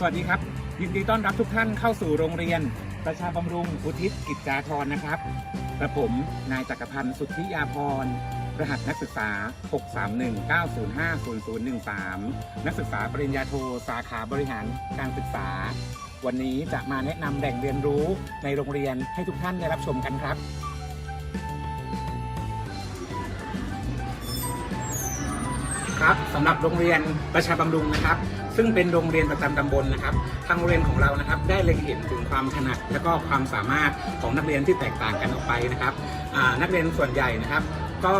สวัสดีครับ ยินดีต้อนรับทุกท่านเข้าสู่โรงเรียน ประชาบำรุงอุทิศกิจจาธรนะครับกระผมนายจักรพันธ์สุทธิยาพรรหัสนักศึกษา 6319050013 นักศึกษาปริญญาโทสาขาบริหารการศึกษา วันนี้จะมาแนะนำแหล่งเรียนรู้ในโรงเรียนให้ทุกท่านได้รับชมกันครับครับสำหรับโรงเรียนประชาบำรุงนะครับ ซึ่งเป็นโรงเรียนประจำตำบลนะครับ ทางโรงเรียนของเรานะครับ ได้เล็งเห็นถึงความถนัดและก็ความสามารถของนักเรียนที่แตกต่างกันออกไปนะครับนักเรียนส่วนใหญ่นะครับ ก็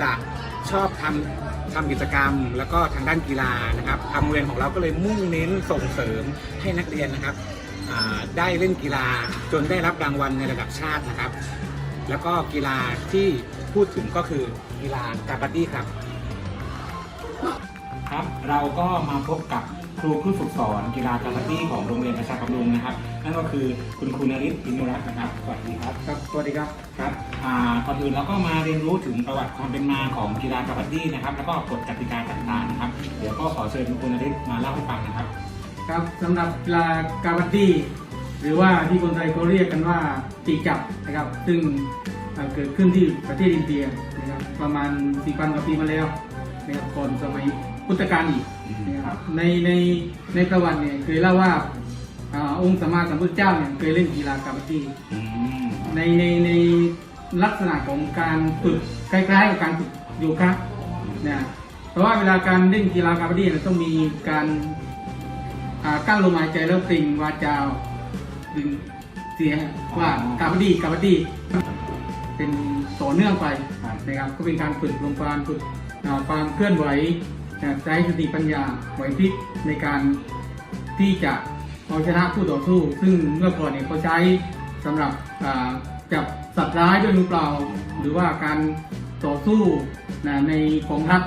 จะชอบทำทำกิจกรรม แล้วก็ทางด้านกีฬานะครับทางโรงเรียนของเราก็เลยมุ่งเน้นส่งเสริมให้นักเรียนนะครับได้เล่นกีฬาจนได้รับรางวัลในระดับชาตินะครับ แล้วก็กีฬาที่พูดถึงก็คือกีฬากาบาดี้ครับ ครับ เราก็มาพบกับครูผู้ฝึกสอนกีฬาคาราตี้ของโรงเรียนประชาบำรุงนะครับ นั่นก็คือคุณครูนริศอินนุรัตน์นะครับสวัสดีครับครับสวัสดีครับครับอ่าก่อนอื่นเราก็มาเรียนรู้ถึงประวัติความเป็นมาของกีฬาคาราตี้นะครับ แล้วก็กฎกติกาต่างๆนะครับ เดี๋ยวก็ขอเชิญคุณครูนริศมาเล่าให้ฟังนะครับ ครับสำหรับกีฬากาบัดดี้หรือว่าที่คนไทยเขาเรียกกันว่าตีจับนะครับ ซึ่งเอ่อเกิดขึ้นที่ประเทศอินเดียนะครับประมาณ4,000กว่าปีมาแล้วนะครับก่อนสมัย พุทธกาลอีกนะครับในในในประวัติเนี่ยเคยเล่าว่าอ่าองค์สัมมาสัมพุทธเจ้าเนี่ยเคยเล่นกีฬากาบัดดี้อืมในในในลักษณะของการฝึกคล้ายๆกับการฝึกโยคะนะเพราะว่าเวลาการเล่นกีฬากาบาดี้มันต้องมีการอ่ากั้นลมหายใจแล้วเปล่งวาจาดึงเสียงว่ากาบาดี้กาบาดี้เป็นต่อเนื่องไปครับนะครับก็เป็นการฝึกลมความฝึกอ่าความเคลื่อนไหว นะใช้สติปัญญาไหวพริบในการที่จะเอาชนะคู่ต่อสู้ ซึ่งเมื่อก่อนเนี่ยเขาใช้สำหรับอ่าจับสัตว์ร้ายด้วยมือเปล่า หรือว่าการต่อสู้นะในกองทัพ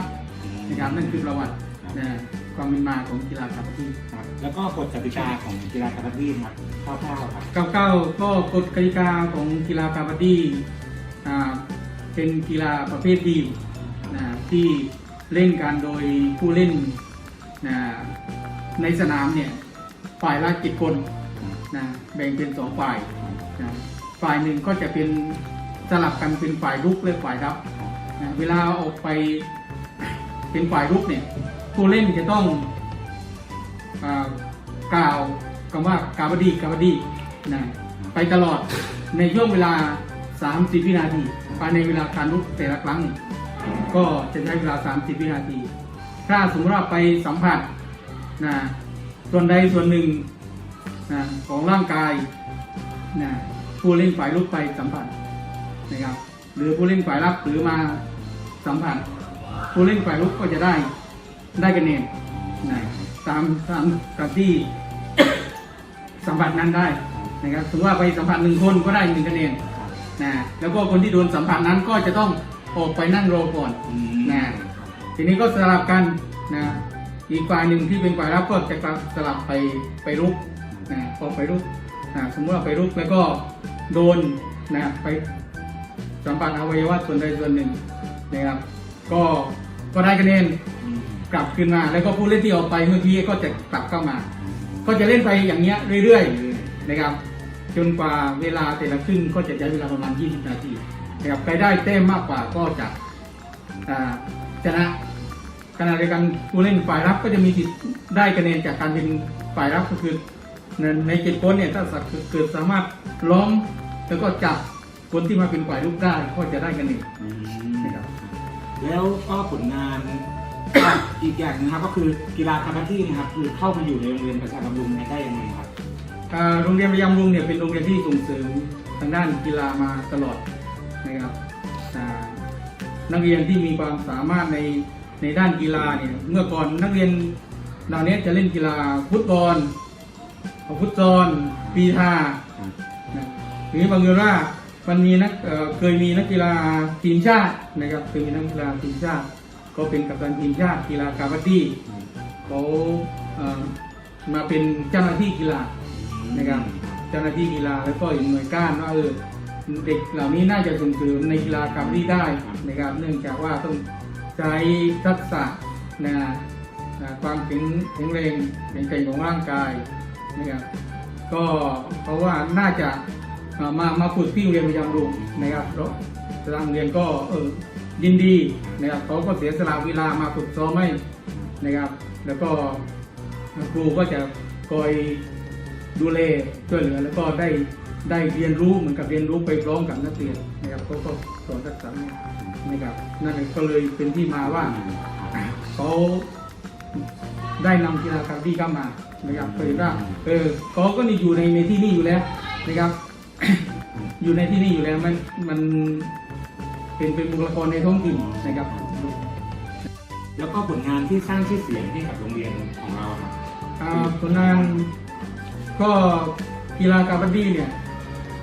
นะครับนั่นคือประวัตินะความเป็นมาของกีฬาคาร์บาดี้ครับแล้วก็กฎกติกาของกีฬาคาราตี้ครับคร่าวๆครับ99ก็กฎกติกาของกีฬาคาร์บาดี้อ่าเป็นกีฬาประเภททีมนะที่ เล่นกันโดยผู้เล่นนะในสนามเนี่ยฝ่ายละเจ็ดคนนะแบ่งเป็นสองฝ่ายนะฝ่ายหนึ่งก็จะเป็นสลับกันเป็นฝ่ายรุกและฝ่ายรับนะเวลาออกไปเป็นฝ่ายรุกเนี่ยผู้เล่นจะต้องอกล่าวคำว่ากาบดีกาบดีนะไปตลอดในช่วงเวลา 30 วินาทีภายในเวลาการลุกแต่ละครั้ง ก็จะใช้เวลา 30 วินาที ถ้าสมมติว่าไปสัมผัสนะส่วนใดส่วนหนึ่งนะของร่างกายนะผู้เล่นฝ่ายลุกไปสัมผัสนะครับ หรือผู้เล่นฝ่ายรับหรือมาสัมผัส ผู้เล่นฝ่ายลุกก็จะได้ได้คะแนนนะตามตามตามที่สัมผัสนั้นได้นะครับถือว่าไปสัมผัสหนึ่งคนก็ได้หนึ่งคะแนนนะแล้วก็คนที่โดนสัมผัสนั้นก็จะต้อง ออกไปนั่งรอก่อนอืมนะทีนี้ก็สลับกันนะอีกฝ่ายหนึ่งที่เป็นฝ่ายรับก็จะสลับไปไปรุกนะพอไปรุกนะสมมติว่าไปรุกแล้วก็โดนนะไปสัมผัสอวัยวะส่วนใดส่วนหนึ่งนะครับก็ก็ได้คะแนนอืมกลับคืนมา แล้วก็ผู้เล่นที่ออกไปเมื่อกี้ก็จะกลับเข้ามา ก็จะเล่นไปอย่างเงี้ยเรื่อยๆนะครับจนกว่าเวลาแต่ละครึ่งก็จะใช้เวลาประมาณ 20 นาที นะครับใครได้แต้มมากกว่าก็จะอ่าชนะขณะเดียวกันผู้เล่นฝ่ายรับก็จะมีสิทธิ์ได้คะแนนจากการเป็นฝ่ายรับก็คือในในเจ็ดคนเนี่ยถ้าสักเกิดสามารถล้อมแล้วก็จับคนที่มาเป็นฝ่ายรุกได้ก็จะได้คะแนนอืมนะครับแล้วก็ผลงานอีกอย่างหนึงครับก็คือกีฬาคาราตี้นะครับคือเข้ามาอยู่ในโรงเรียนประชาบำรุงเนี่ยได้ยังไงครับอ่าโรงเรียนพยามรุงเนี่ยเป็นโรงเรียนที่ส่งเสริมทางด้านกีฬามาตลอด นะครับนักเรียนที่มีความสามารถในในด้านกีฬาเนี่ยเมื่อก่อนนักเรียนเหล่านี้จะเล่นกีฬาฟุตบอลฟุตซอลปีทาหรือบางเรื่องว่ามันมีนักเเคยมีนักกีฬาทีมชาตินะครับเคยมีนักกีฬาทีมชาติ ก็เป็นกัปตันทีมชาติกีฬากาบาดี้เขาเอ่อมาเป็นเจ้าหน้าที่กีฬานะครับเจ้าหน้าที่กีฬาแล้วก็อีกหน่วยก้านว่าเออ เด็กเหล่านี้น่าจะส่งเสริมในกีฬากาบาดี้ได้นะครับ เนื่องจากว่าต้องใช้ทักษะนะความแข็งแข็งแรงแข็งแกร่งของร่างกายนะครับก็เพราะว่าน่าจะมามาฝึกที่โรงเรียนประจำโรงนะครับแล้วทางเรียนก็เออยินดีนะครับเขาก็เสียสละเวลามาฝึกซ้อมให้นะครับ แล้วก็ครูก็จะคอยดูแลช่วยเหลือแล้วก็ได้ ได้เรียนรู้เหมือนกับเรียนรู้ไปพร้อมกับนักเรียนนะครับเขาก็สอนทักษะนี้นะครับนั่นเองก็เลยเป็นที่มาว่าเขาได้นำกีฬาคาร์ดี้เข้ามานะครับเผยว่าเออเขาก็นี่อยู่ในในที่นี่อยู่แล้วนะครับ อยู่ในที่นี่อยู่แล้วมันมันเป็นเป็นบุคลากรในท้องถิ่นนะครับ แล้วก็ผลงานที่สร้างชื่อเสียงให้กับโรงเรียนของเราครับอ่าผลงานก็กีฬาการบัดดี้เนี่ย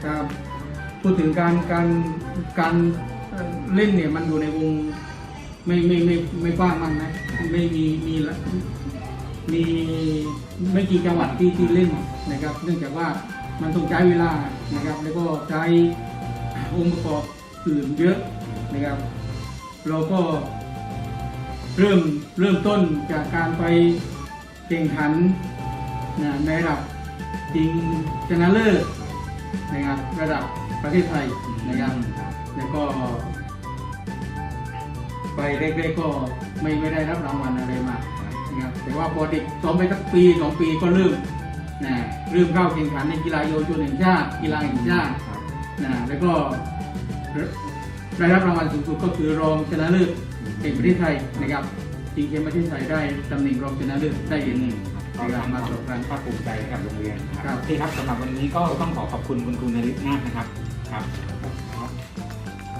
อ่าพูดถึงการการการเล่นเนี่ยมันอยู่ในวงไม่ไม่ไม่ไม่กว้างมากนะไม่มีมีละมีไม่กี่จังหวัดที่ที่เล่นนะครับ เนื่องจากว่ามันต้องใช้เวลานะครับ แล้วก็ใช้องค์ประกอบอื่นเยอะนะครับ เราก็เริ่มเริ่มต้นจากการไปแข่งขันนะในระดับจริงชนะเลิศ นะครับระดับประเทศไทยนะครับแล้วก็ไปเล็กๆก็ไม่ไม่ได้รับรางวัลอะไรมานะครับแต่ว่าพอเด็กซ้อมไปสักปีสองปีก็เริ่มนะเริ่มเข้าแข่งขันในกีฬาเยาวชนแห่งชาติกีฬาแห่งชาตินะแล้วก็ได้รับรางวัลสูงสุดก็คือรองชนะเลิศแห่งประเทศไทยนะครับทีมเกมประเทศไทยได้ตำแหน่งรองชนะเลิศได้เหรียญหนึ่ง ก็ในการทำมามาสสอบบกาการรภาคภูมิใจให้กับโรงเรียนนะคครัรับบโอเคครับสำหรับวันนี้ก็ต้องขอขอบคุณคุณครูนริศมากนะครับครับ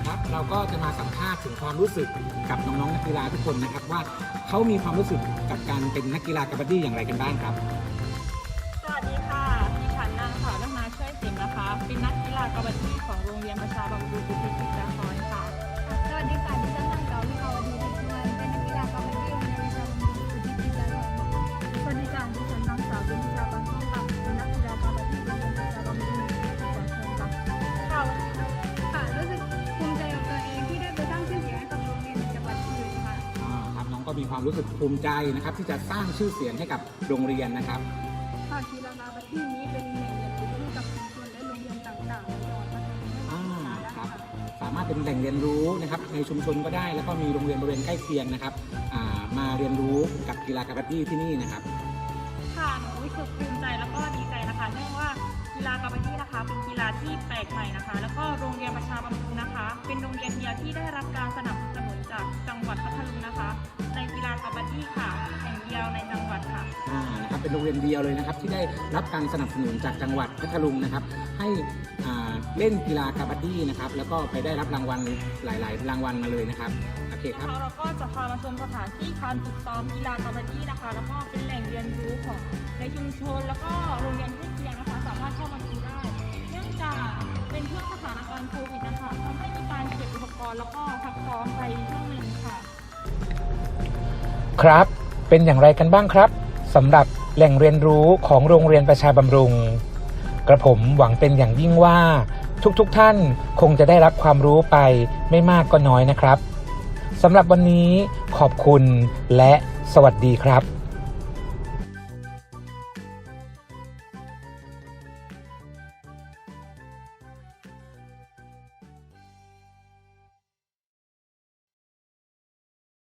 ครับเราก็จะมาสัมภาษณ์ถึงความรู้สึกกับน้องๆนักกีฬาทุกคนนะครับ ว่าเขามีความรู้สึกกับการเป็นนักกีฬากาบาดี้อย่างไรกันบ้างครับสวัสดีค่ะดิฉันนางสาวรัตนาช่วยสิงห์นะคะเป็นนักกีฬากบัดดี้ของโรงเรียนประชาบำรุงบุรีพิจิตรน มีความรู้สึกภูมิใจนะครับ ที่จะสร้างชื่อเสียงให้กับโรงเรียนนะครับค่ะกีฬากอล์ฟที่นี้เป็นแหล่งเรียนรู้ให้กับชุมชนและโรงเรียนต่างๆในจังหวัดพัทลุงอ่าและครับค่ะสามารถเป็นแหล่งเรียนรู้นะครับ ในชุมชนก็ได้แล้วก็มีโรงเรียนบริเวณใกล้เคียงนะครับอ่ามาเรียนรู้กับกีฬากาบาดี้ที่นี่นะครับ ค่ะหนูรู้สึกภูมิใจแล้วก็ดีใจนะคะเนื่องว่ากีฬากบัดดี้ นะคะเป็นกีฬาที่แปลกใหม่นะคะ แล้วก็โรงเรียนประชาบำรุงนะคะ เป็นโรงเรียนเดียวที่ได้รับการสนับสนุนจากจังหวัดพัทลุงนะคะ ในกีฬากบัดดี้ค่ะแห่งเดียวในจังหวัดค่ะ อ่านะครับเป็นโรงเรียนเดียวเลยนะครับที่ได้รับการสนับสนุนจากจังหวัดพัทลุงนะครับ ให้อ่าเล่นกีฬากาบาดี้นะครับแล้วก็ไปได้รับรางวัลหลาย ๆ รางวัลมาเลยนะครับโอเคครับ เราก็จะพามาชมสถานที่การฝึกซ้อมกีฬากาบาดี้นะคะ แล้วก็เป็นแหล่งเรียนรู้ของในชุมชน แล้วก็โรงเรียนใกล้เคียงนะคะ สามารถเข้ามาดูได้เนื่อง จากเป็นช่วงสถานการณ์โควิดนะคะทำให้มีการเก็บอุปกรณ์แล้วก็พักซ้อมไปช่วงหนึ่งค่ะ ครับ เป็นอย่างไรกันบ้างครับสำหรับแหล่งเรียนรู้ของโรงเรียนประชาบำรุง กระผมหวังเป็นอย่างยิ่งว่า ทุกๆทท่านคงจะได้รับความรู้ไปไม่มากก็น้อยนะครับสำหรับวันนี้ขอบคุณและสวัสดีครับ